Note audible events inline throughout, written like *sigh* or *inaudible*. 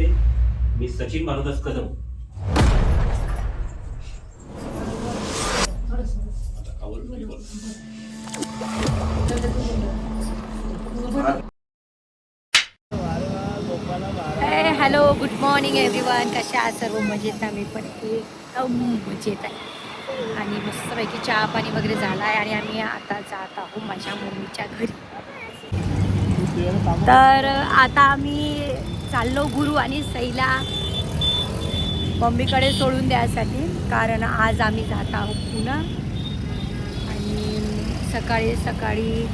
नमस्ते मी Sachin Marudas Kadam. Hello good morning everyone कशा आहात सर्व? मजेत आम्ही पण एकदम मजेत आहे. आणि मस्तपैकी चहा पाणी वगैरे झाला आहे आणि आम्ही आता जात आहोत माझ्या मम्मीच्या घरी. तर आता आम्ही चाललो गुरु आणि सईला मम्मीकडे सोडून द्यायसाठी कारण आज आम्ही जात आहोत पुन्हा आणि सकाळी सकाळी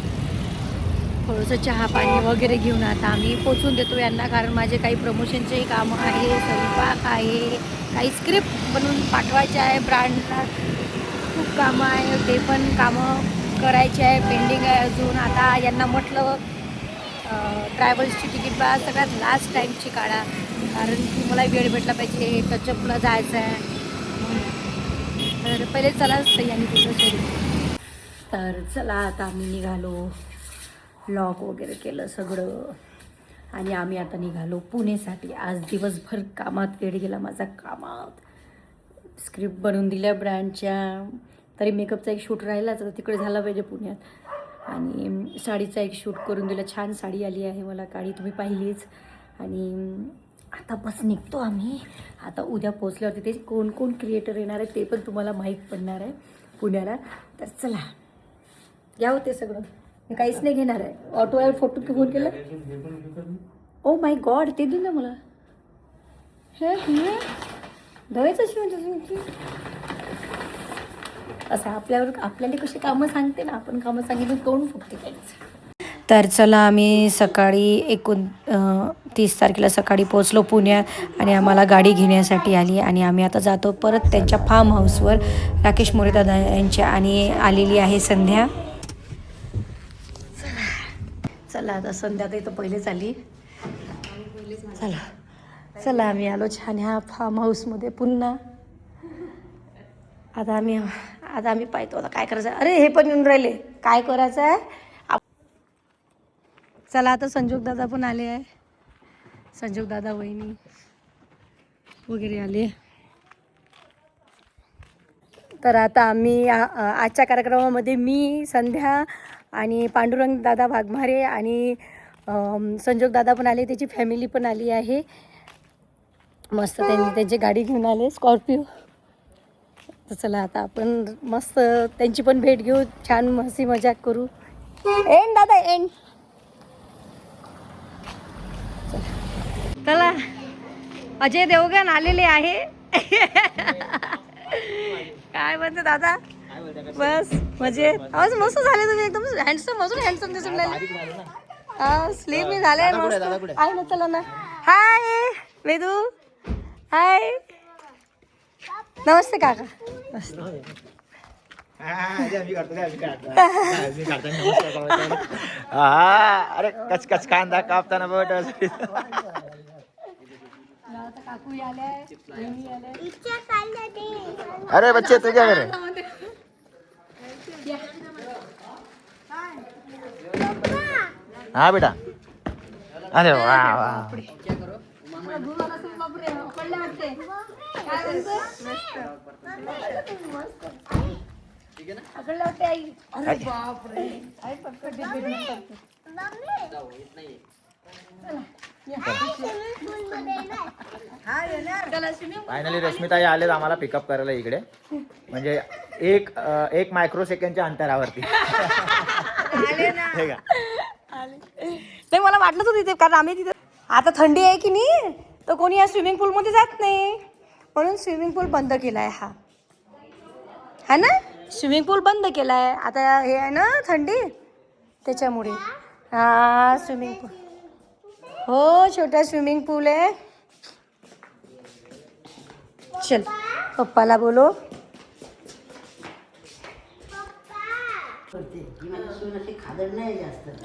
थोडंसं चहा पाणी वगैरे घेऊन आता आम्ही पोचून देतो यांना कारण माझे काही प्रमोशनचेही कामं आहे स्वयंपाक आहे काही स्क्रिप्ट बनवून पाठवायचे आहे ब्रँडला खूप कामं आहे ते पण कामं करायचे आहे पेंडिंग आहे अजून. आता यांना म्हटलं ट्रॅव्हल्सची तिकीट बा सगळ्यात लास्ट टाईमची काढा. कारण की मला वेळ भेटला पाहिजे टचअपला जायचं आहे. तर पहिले चला सह्यानी तिथं सोडू तर चला आता आम्ही निघालो. लॉक वगैरे केलं सगळं. आणि आम्ही आता निघालो पुणेसाठी. आज दिवसभर कामात वेळ गेला माझा कामात. स्क्रिप्ट बनवून दिल्या ब्रँडच्या तरी मेकअपचा एक शूट राहिलाच. आता तिकडे झाला पाहिजे पुण्यात. आणि साडीचा एक शूट करून दिला. छान साडी आली आहे मला काळी तुम्ही पाहिलीच. आणि आता बस निघतो आम्ही. आता उद्या पोचल्यावरती ते कोण कोण क्रिएटर येणार आहे ते पण तुम्हाला माहीत पडणार आहे पुण्याला. तर चला या हो ते सगळं. मी काहीच नाही घेणार आहे. ऑटोवर फोटो फोन केला ओ माय गॉड ते दे ना मला. हे हे. शिवण म्हणजे तुमची असं आपल्यावर आपल्याला कशी कामं सांगते ना आपण कामं सांगितलं तोंड फुटते काहीच तर चला आम्ही सकाळी एकोण तीस तारखेला सकाळी पोचलो पुण्यात आणि आम्हाला गाडी घेण्यासाठी आली आणि आम्ही आता जातो परत त्यांच्या फार्म हाऊसवर राकेश मोरे दादा यांच्या आणि आलेली आहे संध्या. चला आता संध्याकाळी तर पहिलेच आली. चला चला आम्ही आलो छान ह्या फार्म हाऊसमध्ये पुन्हा. आता आम्ही आता आम्ही पाहतो. आता काय करायचं? अरे हे पण येऊन राहिले. काय करायचं आहे आप- चला आता संजोग दादा पण आले आहे. संजोग दादा वहिनी वगैरे आले. तर आता आम्ही आजच्या कार्यक्रमामध्ये मी संध्या आणि पांडुरंग दादा वाघमारे आणि संजोग दादा पण आले. त्याची फॅमिली पण आली आहे. मस्त त्यांनी त्यांची गाडी घेऊन आले. स्कॉर्पिओ तर चला आता आपण मस्त त्यांची पण भेट घेऊ छान मस्ती मजाक करू. एंड दादा एंड. चला. अजय देवगण आलेले आहे. काय म्हणते दादा? बस मजेत आवाज मस्त झाले तुम्ही एकदम. हँडसम अजून हँडसम दिसून लागले हा स्लीव मी झाले मस्त. आहे? ना चला ना. हाय वेदू. हाय नमस्ते काका. अरे कच कच कांदा आल्या बहिणी आल्या अरे बच्चे तुझ्या घरे हा बेटा अरे वा वा फायनली रश्मिताई आलेत आम्हाला पिकअप करायला इकडे. म्हणजे एक एक मायक्रो सेकंडच्या अंतरावरती नाही मला वाटलंच होतं तिथे कारण आम्ही तिथे आता थंडी आहे की नाही? तर कोणी या स्विमिंग पूल मध्ये जात नाही. म्हणून स्विमिंग पूल बंद केला आहे हा. है ना? स्विमिंग पूल बंद केला आहे आता हे आहे ना थंडी? त्याच्यामुळे. हा स्विमिंग पूल हो छोटा स्विमिंग पूल आहे. चल पप्पाला बोलो *laughs*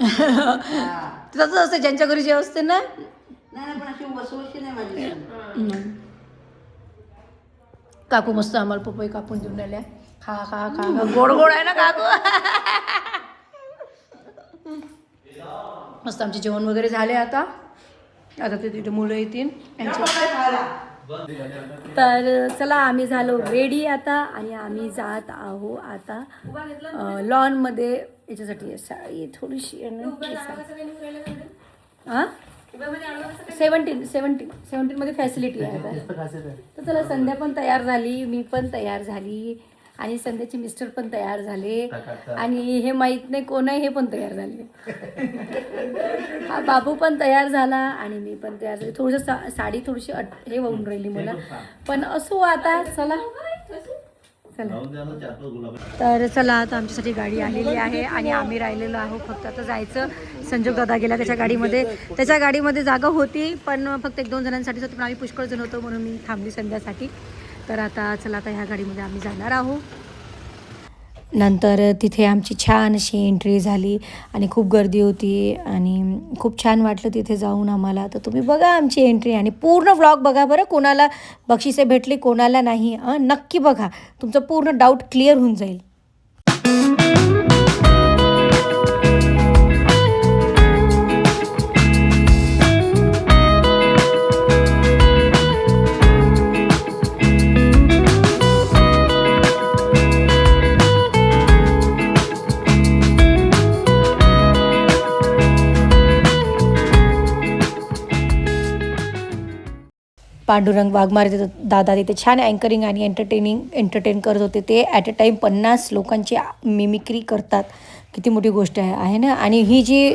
तसंच असते ज्यांच्या घरी जे असते ना. नाही पण अशी वसवशी नाही माझी. काकू मस्त आम्हाला पपई कापून देऊन राहिल्या. खा खा खा खा. गोड गोड आहे ना काकू? मस्त आमचे जेवण वगैरे झाले आता. आता ते तिथे मुलं येतील. तर चला आम्ही झालो रेडी आता आणि आम्ही जात आहो आता लॉनमध्ये याच्यासाठी थोडीशी. हा सेवन्टीन सेवन्टीन सेवन्टीनमध्ये फॅसिलिटी आहे आता. तर चला संध्या पण तयार झाली मी पण तयार झाली आणि संध्याचे मिस्टर पण तयार झाले आणि हे माहीत नाही कोण आहे हे पण तयार झाले. हा बाबू पण तयार झाला आणि मी पण तयार झाले. थोडंसं सा साडी थोडीशी अट हे होऊन राहिली मला. पण असो आता चला. चला. तर चला आता आमच्यासाठी गाडी आलेली आहे आणि आम्ही राहिलेलो आहोत फक्त आता जायचं. संजोग दादा गेला त्याच्या गाडीमध्ये. त्याच्या गाडीमध्ये जागा होती पण फक्त एक दोन जणांसाठीच होती पण आम्ही पुष्कळ जण होतो म्हणून मी थांबली संध्यासाठी. तर आता चला आता ह्या गाडीमध्ये आम्ही जाणार आहोत. नंतर तिथे आमची छान अशी एंट्री झाली आणि खूप गर्दी होती आणि खूप छान वाटलं तिथे जाऊन आम्हाला. तर तुम्ही बघा आमची एंट्री आणि पूर्ण व्लॉग बघा बरं कोणाला बक्षिसे भेटली कोणाला नाही. नक्की बघा. तुमचं पूर्ण डाऊट क्लिअर होऊन जाईल. पांडुरंग वाघमारे तिथं दादा तिथे छान अँकरिंग आणि एंटरटेनिंग एंटरटेन करत होते. ते ॲट अ टाईम पन्नास लोकांची मिमिक्री करतात. किती मोठी गोष्ट आहे आहे ना? आणि ही जी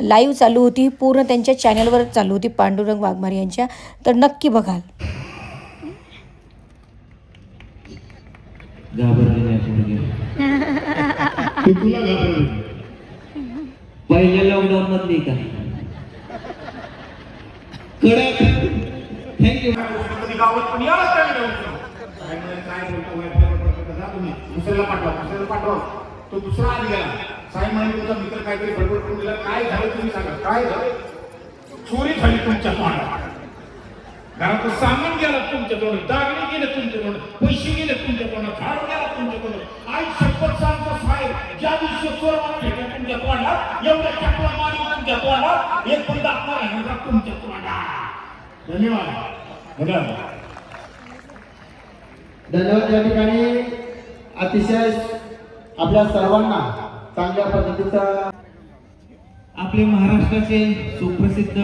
लाईव्ह चालू होती ही पूर्ण त्यांच्या चॅनलवर चालू होती पांडुरंग वाघमारे यांच्या. तर नक्की बघाल. पहिल्या लॉकडाऊन मधली का? कडक. थँक्यू कधी गावात पण लागलं काय काय बोलतो तुम्ही. दुसऱ्याला पाठवा दुसऱ्याला पाठवा. तो दुसरा आधी गेला. साई महिने तुझा मित्र काहीतरी बडबड करून दिला. काय झालं तुम्ही सांगा काय झालं? चोरी झाली तुमच्या तोंडात घरात सामान गेला तुमच्या तोंडात दागणे गेले तुमच्या तोंडात पैसे गेले तुमच्या तोंडात झाड गेला तुमच्या तोंडात आई शपथ सांगतो साहेब ज्या दिवशी चोर मला भेटला तुमच्या तोंडात एवढ्या चकवा मारी तुमच्या तोंडात एक पण दाखवा तुमच्या तोंडात धन्यवाद. धन्यवाद. धन्यवाद या ठिकाणी. अतिशय आपल्या सर्वांना चांगल्या पद्धतीचा आपले महाराष्ट्राचे सुप्रसिद्ध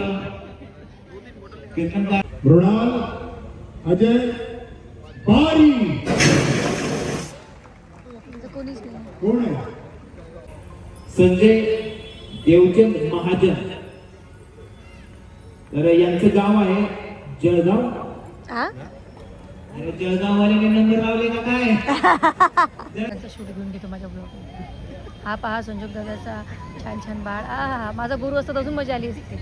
कीर्तनकार मृणाल अजय बारी. कोण आहे? संजय देवचंद महाजन. तर यांचं गाव आहे जळगाव. अरे जळगाववाल्याने नंबर लावले का काय? *laughs* त्यांचा शूट घेऊन घेतो माझ्या ब्लॉग हा पहा संजोग दादाचा छान छान बाळ. आ हा हा माझा गुरु असतात अजून मजा आली असते.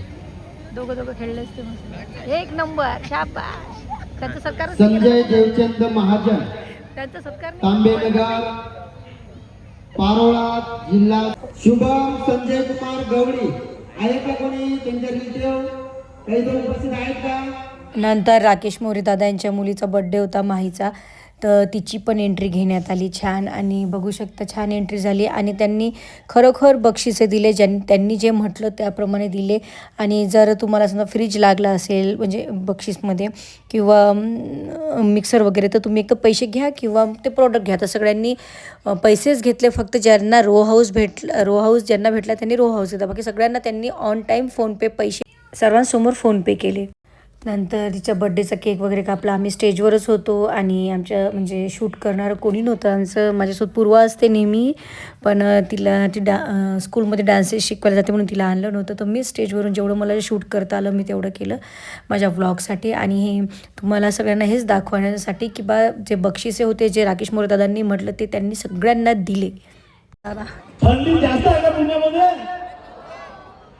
दोघं दोघं खेळले असते मस्त एक नंबर शाबाश त्यांचा सत्कार संजय देवचंद महाजन. त्यांचा सत्कार. तांबेनगर पारोळा जिल्हा. शुभम संजय कुमार गवळी. आहेत का कोणी? त्यांच्या रिलेटिव्ह नंतर राकेश मोरे दादा यांच्या मुलीचा बड्डे होता माहीचा. तर तिची पण एंट्री घेण्यात आली छान आणि बघू शकता छान एंट्री झाली आणि त्यांनी खरोखर बक्षिसे दिले ज्यां त्यांनी जे म्हटलं त्याप्रमाणे दिले. आणि जर तुम्हाला समजा फ्रीज लागला असेल म्हणजे बक्षीसमध्ये किंवा मिक्सर वगैरे तर तुम्ही एक तर पैसे घ्या किंवा ते प्रोडक्ट घ्या. तर सगळ्यांनी पैसेच घेतले फक्त ज्यांना रो हाऊस भेट रो हाऊस ज्यांना भेटला त्यांनी रो हाऊस घेतला बाकी सगळ्यांना त्यांनी ऑन टाईम फोनपे पैसे सर्वांसमोर फोनपे केले. नंतर तिच्या बड्डेचा केक वगैरे कापला. आम्ही स्टेजवरच होतो आणि आमच्या म्हणजे शूट करणारं कोणी नव्हतं. आमचं माझ्यासोबत पूर्वा असते नेहमी पण तिला ती डा स्कूलमध्ये डान्सेस शिकवायला जाते म्हणून तिला आणलं नव्हतं. तर मी स्टेजवरून जेवढं मला शूट करता आलं मी तेवढं केलं माझ्या व्लॉगसाठी आणि हे तुम्हाला सगळ्यांना हेच दाखवण्यासाठी की बा जे बक्षिसे होते जे राकेश मोरे दादांनी म्हटलं ते त्यांनी सगळ्यांना दिले. थंडी जास्त आहे का पुण्यामध्ये?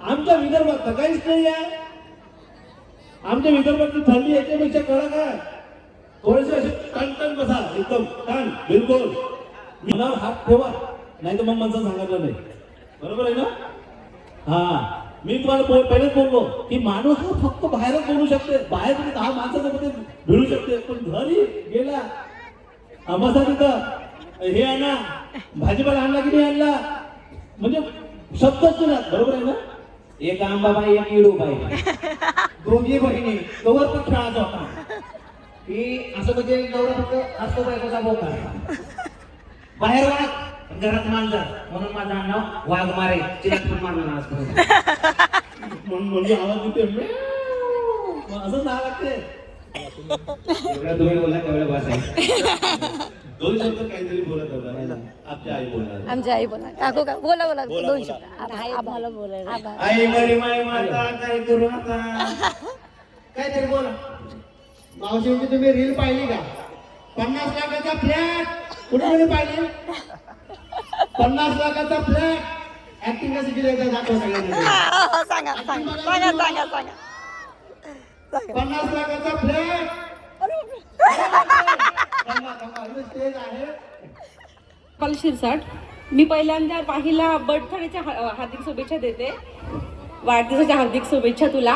आमच्या विदर्भात तर काहीच नाही आहे. आमच्या विदर्भातली थंडी याच्यापेक्षा कळा आहे. थोडेसे असे टन बसा एकदम टन बिलकुल. मनावर हात ठेवा. नाही तर मग माणसं सांगितलं नाही. बरोबर आहे ना? हा. मी तुम्हाला पहिलेच बोललो की माणूस हा फक्त बाहेरच बोलू शकते. बाहेर तुम्ही दहा माणसाच्या भिडू शकते. पण घरी गेला आम्हाला तिथं हे आणा भाजीपाला आणला की नाही आणला? म्हणजे शब्दच नाही बरोबर आहे ना? एक आंबाबाई एक इडूबाई दोघी बहिणी कवर पण खेळायचा होता. की असं म्हणजे नवरा फक्त असतो बायकोचा बोका. बाहेर वाघ घरात मांजर म्हणून माझं नाव वाघ मारे. चिरात पण मारलं ना आजपर्यंत. म्हणून म्हणजे आवाज येते. मग असंच नाव लागते एवढं तुम्ही बोला तेवढं बस आहे. दोन शब्द काहीतरी बोलत होता. नाही ना? आपल्या आई बोलणार. आमची आई बोला काकू का बोला बोला. दोन शब्द. आभार आभार. आभार. आई मरी माय माता काय करू आता काहीतरी बोला. मावशींची तुम्ही रील पाहिली का? पन्नास लाखाचा फ्लॅट. कुठे कुठे पाहिली? पन्नास लाखाचा फ्लॅट. ऍक्टिंग कशी केली एकदा दाखव सगळ्यांना. सांगा सांगा. सांगा सांगा सांगा. पन्नास लाखाचा फ्लॅट. स्टेज आहे *laughs* कपाल शिरसाट मी पहिल्यांदा पाहिला बर्थडेच्या हार्दिक शुभेच्छा देते. वाढदिवसाच्या हार्दिक शुभेच्छा तुला.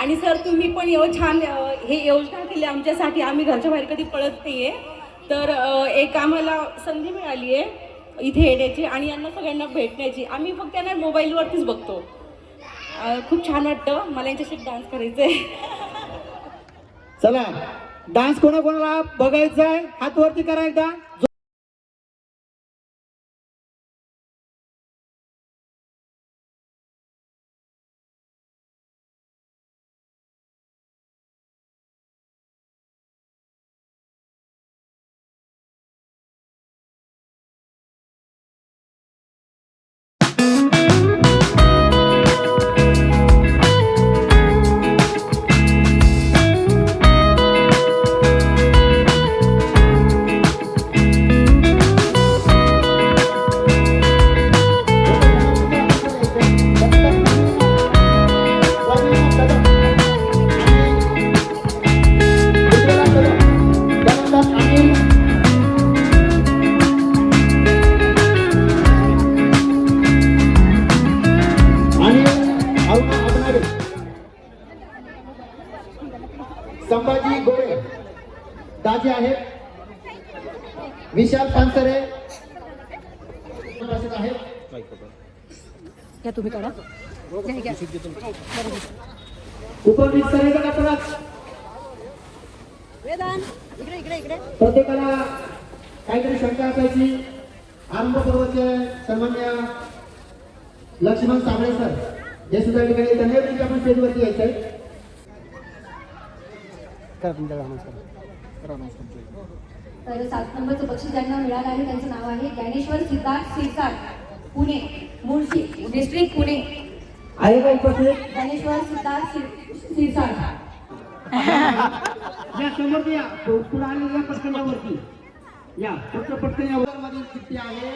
आणि सर तुम्ही पण एवढं छान हे योजना केली आमच्यासाठी. आम्ही घरच्या बाहेर कधी कळत नाही आहे तर एक आम्हाला संधी मिळाली आहे इथे येण्याची आणि यांना सगळ्यांना भेटण्याची. आम्ही फक्त यांना मोबाईलवरतीच बघतो. खूप छान वाटतं. मला यांच्याशी डान्स करायचं आहे चला. डान्स कोणाकोणाला बघायचा आहे हात वरती करायचा सन्मान्य लक्ष्मण साबळे सर हे सुद्धा ठिकाणी त्यांना देखील आपण स्टेजवरती यायचंय तर सात नंबरचं बक्षीस ज्यांना मिळालं आहे त्यांचं नाव आहे ज्ञानेश्वर सिद्धार्थ सिरसाट पुणे मुळशी डिस्ट्रिक्ट पुणे. आहे का उपस्थित ज्ञानेश्वर सिद्धार्थ सिर- सिरसाट. *laughs* या समोर या पुढे आलेल्या पटकनावरती या फक्त या मधील चिठ्ठी आहे.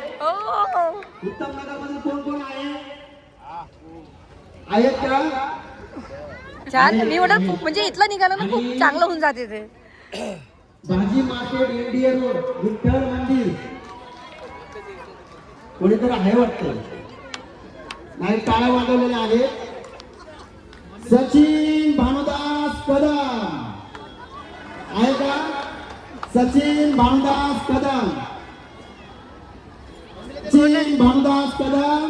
उत्तम नगरमध्ये कोण कोण आहे? आहेत का? छान मी म्हणत खूप म्हणजे इथलं निघालं ना खूप चांगलं होऊन जाते ते. भाजी मार्केट इंडिया रोड विठ्ठल मंदिर. कोणीतरी आहे वाटतं? नाही टाळ्या वाजवलेल्या आहेत. सचिन भानुदास कदम. आहे का? सचिन भानुदास कदम सचिन भानुदास कदम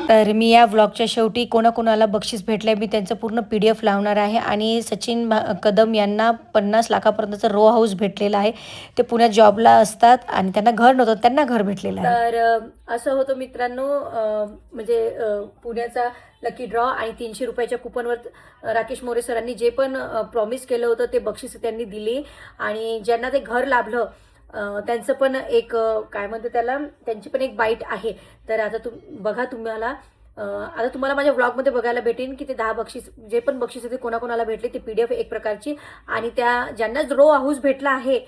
तर मी या व्लॉगच्या शेवटी कोणाकोणाला बक्षीस भेटलंय मी त्यांचं पूर्ण पी डी एफ लावणार आहे आणि सचिन कदम यांना पन्नास लाखापर्यंतचं रो हाऊस भेटलेलं आहे. ते पुण्यात जॉबला असतात आणि त्यांना घर नव्हतं त्यांना घर भेटलेलं आहे. तर असं होतं मित्रांनो म्हणजे पुण्याचा लकी ड्रॉ आणि तीनशे रुपयाच्या कुपनवर राकेश मोरे सरांनी जे पण प्रॉमिस केलं होतं ते बक्षीस त्यांनी दिली. आणि ज्यांना ते घर लाभलं त्यांचं पण एक काय म्हणते त्याला त्यांची पण एक बाईट आहे. तर आता तुम बघा तुम्हाला आता तुम्हाला माझ्या व्लॉगमध्ये बघायला भेटेन की ते दहा बक्षीस जे पण बक्षीस ते कोणाकोणाला भेटले ते पी डी एफ एक प्रकारची. आणि त्या ज्यांना रो हाऊस भेटला आहे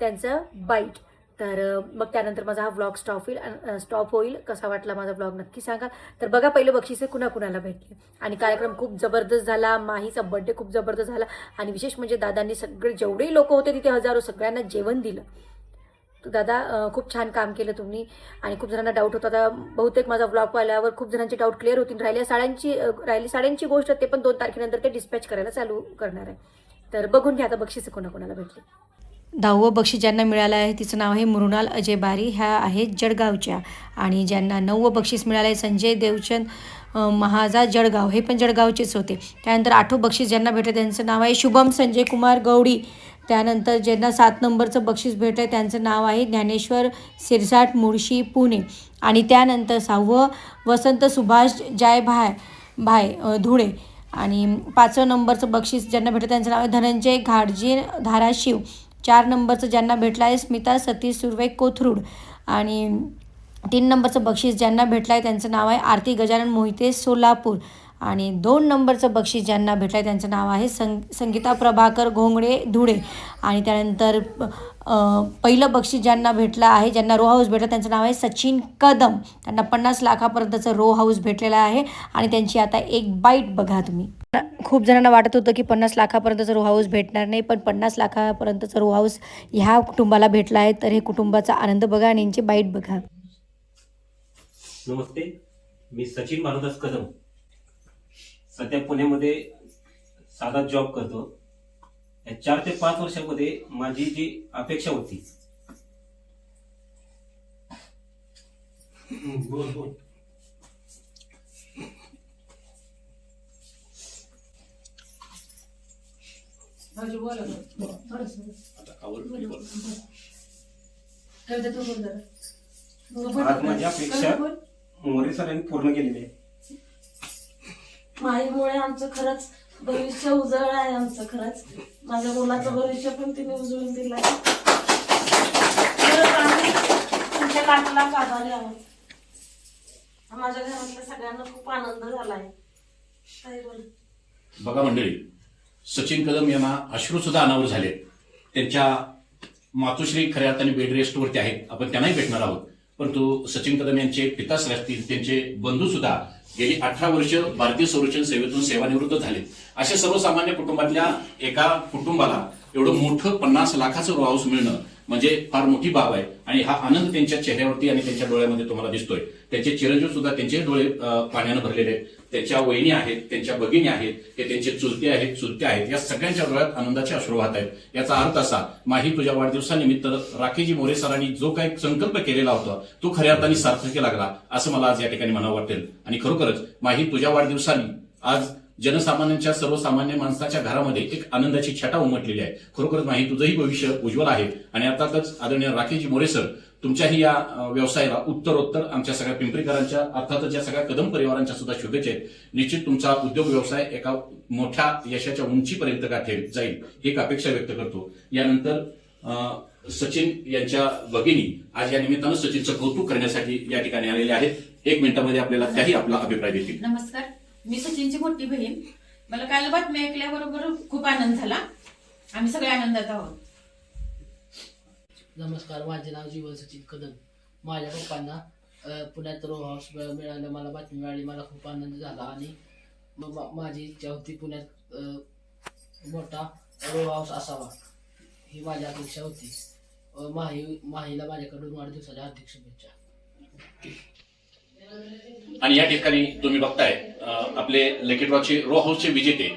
त्यांचं बाईट. तर मग त्यानंतर माझा हा व्लॉग स्टॉप होईल स्टॉप होईल. कसा वाटला माझा ब्लॉग नक्की सांगा तर बघा पहिलं बक्षीस कुणाकुणाला भेटले. आणि कार्यक्रम खूप जबरदस्त झाला माहीचा बड्डे खूप जबरदस्त झाला. आणि विशेष म्हणजे दादांनी सगळे जेवढेही लोक होते तिथे हजारो सगळ्यांना जेवण दिलं. दादा खूप छान काम केलं तुम्ही आणि खूप जणांना डाऊट होता. आता बहुतेक माझा ब्लॉक पाहिल्यावर खूप जणांचे डाऊट क्लिअर होतील राहिल्या साड्यांची राहिली साड्यांची गोष्ट ते पण दोन तारखेनंतर ते डिस्पॅच करायला चालू करणार आहे. तर बघून घ्या आता बक्षीस कोणाकोणाला भेटली. दहावं बक्षीस ज्यांना मिळालं आहे तिचं नाव आहे मृणाल अजय बारी ह्या आहेत जळगावच्या आणि ज्यांना नववं बक्षीस मिळालं आहे संजय देवचंद महाजा जळगाव. हे पण जळगावचेच होते. त्यानंतर आठवं बक्षीस ज्यांना भेटलं त्यांचं नाव आहे शुभम संजय कुमार गौडी त्यानंतर ज्यांना सात नंबरचं बक्षीस भेटलं आहे त्यांचं नाव आहे ज्ञानेश्वर सिरसाट मुळशी पुणे. आणि त्यानंतर सहावं वसंत सुभाष जाय भाय भाय धुळे. आणि पाचवं नंबरचं बक्षीस ज्यांना भेटलं त्यांचं नाव आहे धनंजय घाडजी धाराशिव. चार नंबरचं ज्यांना भेटलं आहे स्मिता सतीश सुर्वे कोथरूड. आणि तीन नंबरचं बक्षीस ज्यांना भेटलं आहे त्यांचं नाव आहे आरती गजानन मोहिते सोलापूर. आणि दोन नंबरचं बक्षीस ज्यांना भेटलं आहे त्यांचं नाव आहे संग संगीता प्रभाकर घोंगडे धुळे आणि त्यानंतर पहिलं बक्षीस ज्यांना भेटलं आहे ज्यांना रो हाऊस भेटलं त्यांचं नाव आहे सचिन कदम. त्यांना पन्नास लाखापर्यंतचं रो हाऊस भेटलेलं आहे आणि त्यांची आता एक बाईट बघा तुम्ही. खूप जणांना वाटत होतं की पन्नास लाखापर्यंतचं रो हाऊस भेटणार नाही पण पन्नास लाखापर्यंतचं रो हाऊस ह्या कुटुंबाला भेटला आहे तर हे कुटुंबाचा आनंद बघा आणि यांची बाईट बघा. नमस्ते. मी सचिन मारुदास कदम. सध्या पुण्यामध्ये साधा जॉब करतो. या चार ते पाच वर्षामध्ये माझी जी अपेक्षा होती. बोल बोल. आता आवर बोल. आज माझी अपेक्षा मोरे सरांनी पूर्ण केलेली आहे. माईमुळे आमचं खरंच भविष्य उजळ आहे आमचं खरंच. माझ्या मुलाचं भविष्य पण तिने उजळून दिलं आहे. तुमच्या लाखाला आभारी आहोत. माझ्या घरातल्या सगळ्यांना खूप आनंद झालाय. आहे बघा मंडळी सचिन कदम यांना अश्रू सुद्धा अनावर झाले त्यांच्या मातोश्री खऱ्या अर्थाने बेड रेस्टवरती आहेत. आपण त्यांनाही भेटणार आहोत. परंतु सचिन कदम यांचे पिताश्री असतील त्यांचे बंधू सुद्धा गेली अठरा वर्ष भारतीय संरक्षण सेवेतून सेवानिवृत्त झाले. अशा सर्वसामान्य कुटुंबातल्या एका कुटुंबाला एवढं मोठं पन्नास लाखाचं रो मिळणं म्हणजे फार मोठी बाब आहे. आणि हा आनंद त्यांच्या चेहऱ्यावरती आणि त्यांच्या डोळ्यामध्ये तुम्हाला दिसतोय. त्यांचे चिरंजीव सुद्धा त्यांचे डोळे पाण्यानं भरलेले आहेत. त्यांच्या वहिनी आहेत त्यांच्या भगिनी आहेत हे त्यांचे चुलते आहेत चुलत्या आहेत या सगळ्यांच्या डोळ्यात आनंदाचे अश्रू वाहत आहेत. याचा अर्थ असा माही तुझ्या वाढदिवसानिमित्त राखीजी मोरे सरांनी जो काही संकल्प केलेला होता तो खऱ्या अर्थाने सार्थकी लागला असं मला आज या ठिकाणी म्हणावं वाटेल. आणि खरोखरच माही तुझ्या वाढदिवसानी आज जनसामान्यांच्या सर्वसामान्य माणसाच्या घरामध्ये एक आनंदाची छटा उमटलेली आहे. खरोखरच माही तुझंही भविष्य उज्ज्वल आहे. आणि अर्थातच आदरणीय राखीजी मोरे सर तुमच्याही या व्यवसायाला उत्तरोत्तर आमच्या सगळ्या पिंपरीकरांच्या अर्थातच या सगळ्या कदम परिवारांच्या सुद्धा शुभेच्छा आहेत. निश्चित तुमचा उद्योग व्यवसाय एका मोठ्या यशाच्या उंचीपर्यंत गाठेल जाईल ही एक अपेक्षा व्यक्त करतो. यानंतर सचिन यांच्या भगिनी आज या निमित्तानं सचिनचं कौतुक करण्यासाठी या ठिकाणी आलेले आहेत. एक मिनिटामध्ये आपल्याला त्याही आपला अभिप्राय देतील. नमस्कार. मी सचिनची मोठी बहीण. मला काल बातमी ऐकल्याबरोबर खूप आनंद झाला. आम्ही सगळे आनंदात आहोत. नमस्कार माझे नाव जीवन सचिन कदम. माझ्या पप्पांना पुण्यात रो हाऊस मिळालं मला बातमी मिळाली मला खूप आनंद झाला. आणि माझी इच्छा होती पुण्यात मोठा रो हाऊस असावा ही माझी अपेक्षा होती. माही माहीला माझ्याकडून वाढदिवसाच्या हार्दिक शुभेच्छा. आणि या ठिकाणी तुम्ही बघताय आपले आपले लकीड्रॉचे रो हाऊसचे विजेते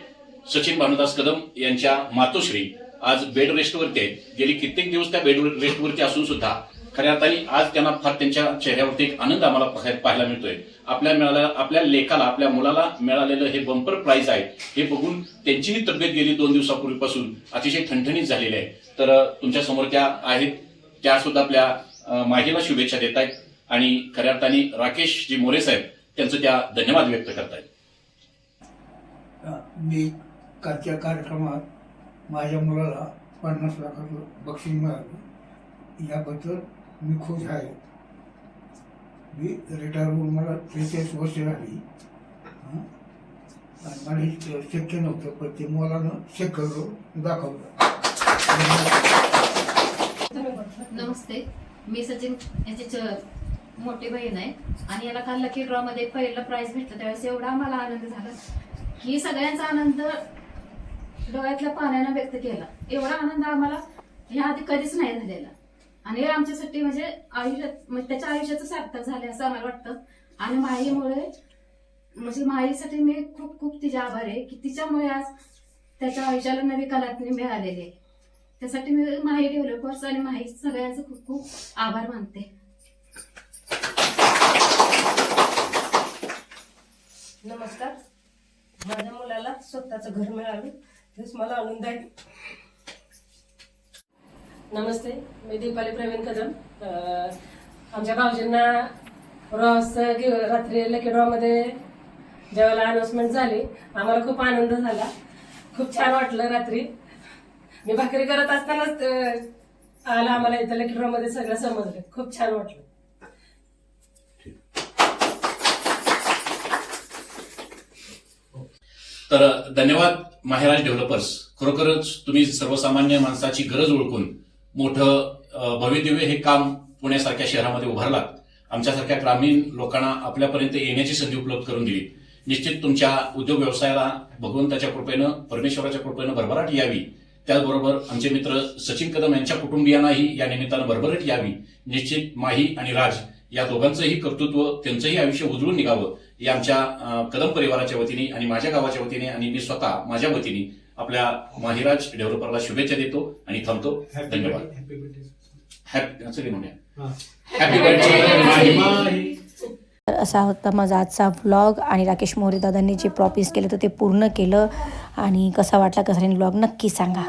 सचिन भानुदास कदम यांच्या मातोश्री आज बेड रेस्टवरती आहेत. गेली कित्येक दिवस त्या बेड रेस्टवरती असून सुद्धा खऱ्या अर्थाने आज त्यांना फार त्यांच्या चेहऱ्यावरती एक आनंद आम्हाला पाहायला मिळतोय. आपल्या मिळाल्या आपल्या लेखाला आपल्या मुलाला मिळालेलं हे बंपर प्राईज आहे. हे बघून त्यांचीही तब्येत गेली दोन दिवसापूर्वीपासून. अतिशय ठणठणीत झालेली आहे. तर तुमच्यासमोर त्या आहेत. त्या सुद्धा आपल्या माहिला शुभेच्छा देत आहेत आणि खऱ्या अर्थाने राकेश जी मोरे साहेब त्यांचं त्या धन्यवाद व्यक्त करतायत. मी कालच्या कार्यक्रमात माझ्या मुलाला पन्नास लाखाचं बक्षीस मिळालं. याबद्दल मी खुश आहे. मी रिटायर होऊन मला त्रेचाळीस वर्ष झाली. आणि मला हे शक्य नव्हतं पण ते मुलानं शक्य करून दाखवलं. नमस्ते. मी सचिन याची च- मोठी बहीण आहे. आणि याला काल लकी ड्रॉ मध्ये पहिलं प्राइज भेटलं त्यावेळेस एवढा आम्हाला आनंद झाला. की सगळ्यांचा आनंद डोळ्यातल्या पाण्यानं व्यक्त केला. एवढा आनंद आम्हाला ह्या आधी कधीच नाही झालेला. आणि हे आमच्यासाठी म्हणजे आयुष्यात म्हणजे त्याच्या आयुष्याचं सार्थक झाले असं आम्हाला वाटतं. आणि माईमुळे म्हणजे माईसाठी मी खूप खूप तिच्या आभार आहे की तिच्यामुळे आज त्याच्या आयुष्याला नवी कलात्मी मिळालेली आहे. त्यासाठी मी माही डेव्हलपर्स आणि माही सगळ्यांचं खूप खूप आभार मानते. नमस्कार. माझ्या मुलाला स्वतःचं घर मिळालं. तेच मला आनंद आहे नमस्ते मी दीपाली प्रवीण कदम. आमच्या भाऊजींना रॉस रात्री लकी ड्रॉमध्ये जेव्हा अनाऊन्समेंट झाली. आम्हाला खूप आनंद झाला. खूप छान वाटलं रात्री. मी भाकरी करत असतानाच आला आम्हाला इथं लकी ड्रॉमध्ये सगळं समजलं. खूप छान वाटलं. तर धन्यवाद. माहेराज डेव्हलपर्स खरोखरच तुम्ही सर्वसामान्य माणसाची गरज ओळखून मोठं भव्यदिव्य हे काम पुण्यासारख्या शहरामध्ये उभारलात. आमच्यासारख्या ग्रामीण लोकांना आपल्यापर्यंत येण्याची संधी उपलब्ध करून दिली. निश्चित तुमच्या उद्योग व्यवसायाला भगवंताच्या कृपेनं परमेश्वराच्या कृपेनं भरभराट यावी. त्याचबरोबर आमचे मित्र सचिन कदम यांच्या कुटुंबियांनाही या निमित्तानं भरभराट यावी. निश्चित माही आणि राज या दोघांचंही कर्तृत्व त्यांचंही आयुष्य उजळून निघावं. या आमच्या कदम परिवाराच्या वतीने आणि माझ्या गावाच्या वतीने आणि मी स्वतः माझ्या वतीने आपल्या माहिराज डेव्हलपरला शुभेच्छा देतो आणि थांबतो. धन्यवाद. हॅपी सगळे म्हणूया. हॅपी बर्थडे तर असा होता माझा आजचा व्लॉग आणि राकेश मोरे दादांनी जे प्रॉमिस केलं तर ते पूर्ण केलं आणि कसा वाटला कसा व्लॉग नक्की सांगा.